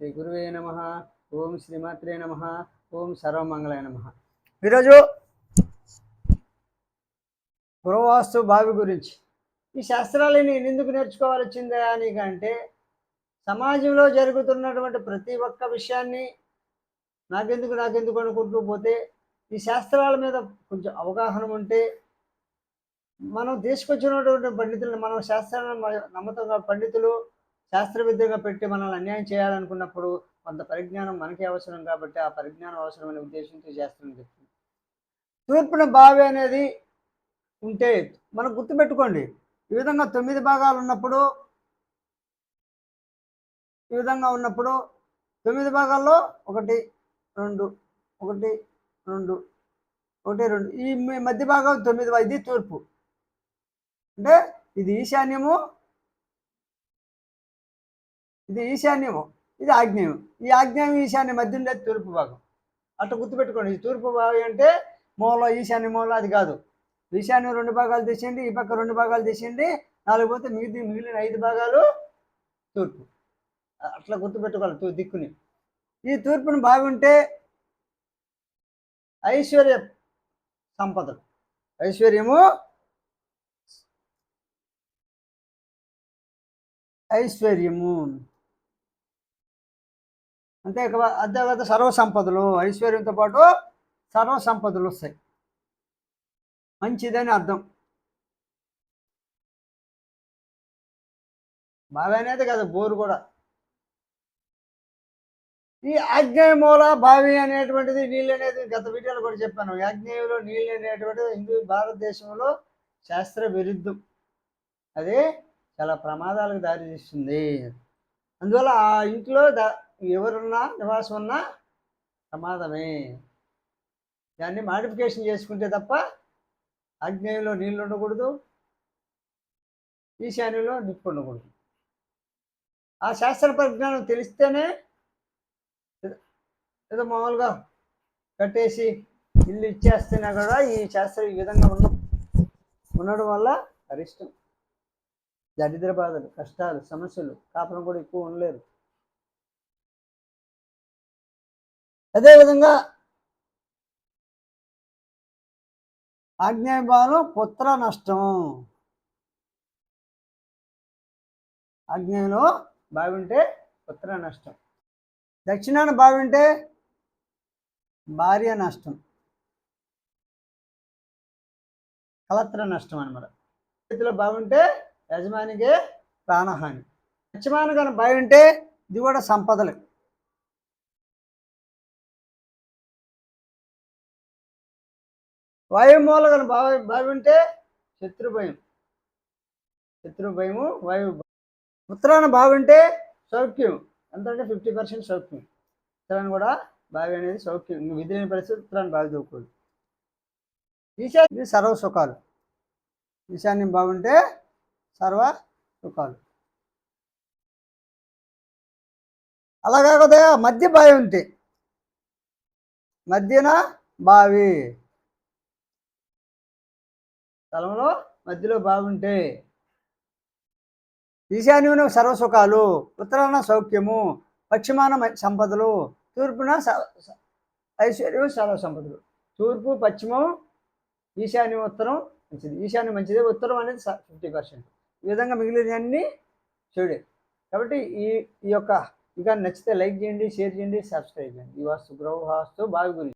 శ్రీ గురువే నమ. ఓం శ్రీమాత్రే నమ. ఓం సర్వమంగళాయ నమ. ఈరోజు గృహవాస్తు బావి గురించి. ఈ శాస్త్రాలని నేను ఎందుకు నేర్చుకోవాలి అని నీకంటే సమాజంలో జరుగుతున్నటువంటి ప్రతి ఒక్క విషయాన్ని నాకెందుకు నాకెందుకు అనుకుంటూ పోతే ఈ శాస్త్రాల మీద కొంచెం అవగాహన ఉంటే మనం తీసుకొచ్చినటువంటి పండితులను మనం శాస్త్రాలను మ- నమ్మతంగా పండితులు శాస్త్రవిద్యగా పెట్టి మనల్ని అన్యాయం చేయాలనుకున్నప్పుడు కొంత పరిజ్ఞానం మనకే అవసరం కాబట్టి ఆ పరిజ్ఞానం అవసరమైన ఉద్దేశంతో శాస్త్రం చెప్తుంది తూర్పున బావి అనేది ఉంటే మనం గుర్తుపెట్టుకోండి ఈ విధంగా తొమ్మిది భాగాలు ఉన్నప్పుడు ఈ విధంగా ఉన్నప్పుడు తొమ్మిది భాగాల్లో ఒకటి రెండు ఒకటి రెండు ఒకటి రెండు. ఈ మధ్య భాగం తొమ్మిది ఇది తూర్పు. అంటే ఇది ఈశాన్యము ఇది ఈశాన్యము ఇది ఆగ్నేయం ఈ ఆగ్నేయం ఈశాన్యం మధ్య ఉండేది తూర్పు భాగం. అట్లా గుర్తుపెట్టుకోండి. ఈ తూర్పు భాగం అంటే మూల ఈశాన్య మూల అది కాదు. ఈశాన్యం రెండు భాగాలు తీసేయండి ఈ పక్క రెండు భాగాలు తీసేయండి నాలుగు పోతే మిగిలి మిగిలిన ఐదు భాగాలు తూర్పు. అట్లా గుర్తుపెట్టుకోవాలి తూ దిక్కుని. ఈ తూర్పును బాగుంటే ఐశ్వర్య సంపదలు. ఐశ్వర్యము ఐశ్వర్యము. అంతే అంతేకాదు సర్వ సంపదలు ఐశ్వర్యంతో పాటు సర్వ సంపదలు వస్తాయి. మంచిదని అర్థం. బావి అనేది కదా బోరు కూడా. ఈ ఆగ్నేయ మూల బావి అనేటువంటిది నీళ్ళు అనేది గత వీడియోలో కూడా చెప్పాను. ఆగ్నేయంలో నీళ్ళు అనేటువంటిది హిందూ భారతదేశంలో శాస్త్ర విరుద్ధం. అది చాలా ప్రమాదాలకు దారితీస్తుంది. అందువల్ల ఆ ఇంట్లో దా ఎవరున్నా నివాసం ఉన్నా ప్రమాదమే. దాన్ని మాడిఫికేషన్ చేసుకుంటే తప్ప ఆగ్నేయంలో నీళ్ళు ఉండకూడదు ఈశాన్యంలో నిప్పు ఉండకూడదు. ఆ శాస్త్ర పరిజ్ఞానం తెలిస్తేనే ఏదో- మామూలుగా కట్టేసి ఇల్లు ఇచ్చేస్తేనే కూడా ఈ శాస్త్రం ఈ విధంగా ఉన్న ఉండడం వల్ల అరిష్టం. దరిద్ర బాధలు కష్టాలు సమస్యలు కాపురం కూడా ఎక్కువ ఉండలేరు. అదేవిధంగా ఆగ్నేయ పుత్ర నష్టం. ఆజ్ఞలో బాగుంటే పుత్ర నష్టం. దక్షిణాన బాగుంటే భార్య నష్టం. కలత్ర నష్టం అనమాట చేతిలో బాగుంటే యజమానికే ప్రాణహాని. యజమాని కానీ బాగుంటే ఇది కూడా సంపదలు. వాయుమూల కానీ బావి బాగుంటే శత్రు భయం. శత్రు భయము వాయు ఉత్తరాన భావింటే సౌఖ్యం. ఎంతంటే ఫిఫ్టీ పర్సెంట్ సౌఖ్యం. ఉత్తరాన్ని కూడా బావి అనేది సౌఖ్యం. ఇంక విధి లేని పరిస్థితి ఉత్తరాన్ని బావి దూకూడదు ఇది సర్వ సుఖాలు. ఈశాన్యం బాగుంటే సర్వ సుఖాలు. అలా కాకపోతే మధ్య బావి ఉంటే. మధ్యన బావి స్థలంలో మధ్యలో బాగుంటే. ఈశాన్యమున సర్వసుఖాలు ఉత్తరాన సౌఖ్యము పశ్చిమాన సంపదలు తూర్పున స- ఐశ్వర్యం సర్వ సంపదలు తూర్పు పశ్చిమం ఈశాన్యం ఉత్తరం మంచిది. ఈశాన్యం మంచిది ఉత్తరం అనేది ఫిఫ్టీ పర్సెంట్. ఈ విధంగా మిగిలినవన్నీ చెడే. కాబట్టి ఈ ఈ యొక్క ఇక నచ్చితే లైక్ చేయండి షేర్ చేయండి సబ్స్క్రైబ్ చేయండి. ఈ వాస్తు గ్రౌ వాస్తు బావి గురించి.